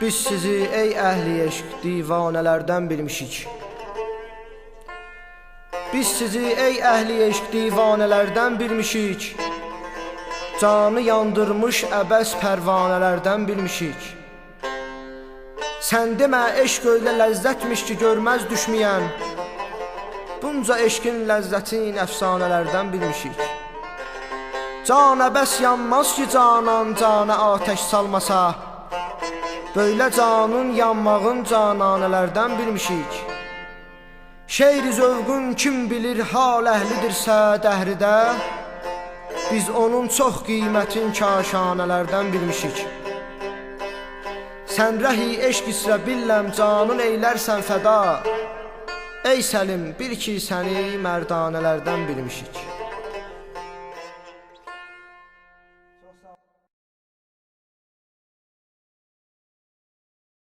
Biz sizi ey əhli eşq divanələrdən bilmişik. Biz sizi ey əhli eşq divanələrdən bilmişik. Canı yandırmış əbəs pərvanələrdən bilmişik. Sən demə eşq öyle ləzzətmiş ki görməz düşməyən. Bunca eşqin ləzzətin əfsanələrdən bilmişik. Can əbəs yanmaz ki canan cana ateş salmasa. Böyle canın yanmağın cananələrdən bilmişik. Şeiri zövqün kim bilir hal əhlidirsə dəhridə Biz onun çox qiymətin kaşanələrdən bilmişik. Sən rəhi eşq isrə billəm canın eylərsən fəda. Ey Səlim bil ki səni mərdanələrdən bilmişik